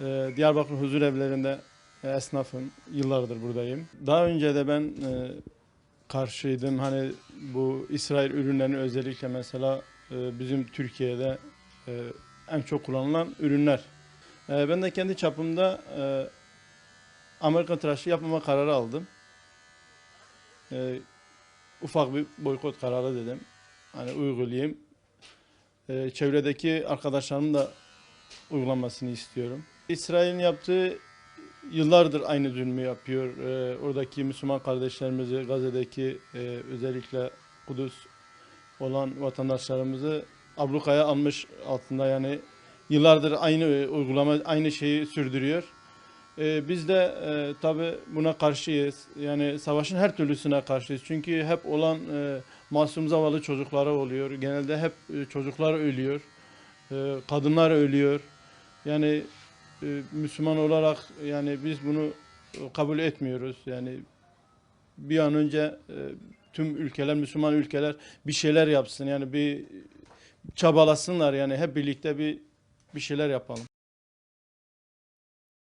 Ee, Diyarbakır huzur evlerinde e, esnafım. Yıllardır buradayım. Daha önce de ben e, karşıydım. Hani bu İsrail ürünlerini özellikle mesela e, bizim Türkiye'de en çok kullanılan ürünler. Ben de kendi çapımda e, Amerikan tıraşı yapmama kararı aldım. Ufak bir boykot kararı dedim. Hani uygulayayım. Çevredeki arkadaşlarım da uygulanmasını istiyorum. İsrail'in yaptığı yıllardır aynı zulmü yapıyor. E, oradaki Müslüman kardeşlerimizi, Gazze'deki e, özellikle Kudüs olan vatandaşlarımızı ablukaya almış altında yani yıllardır aynı e, uygulama, aynı şeyi sürdürüyor. E, biz de e, tabi buna karşıyız. Yani savaşın her türlüsüne karşıyız. Çünkü hep olan e, masum zavallı çocuklara oluyor. Genelde hep e, çocuklar ölüyor. E, kadınlar ölüyor. Yani Müslüman olarak yani biz bunu e, kabul etmiyoruz. Yani bir an önce e, tüm ülkeler, Müslüman ülkeler bir şeyler yapsın. Yani bir çabalasınlar yani hep birlikte bir bir şeyler yapalım.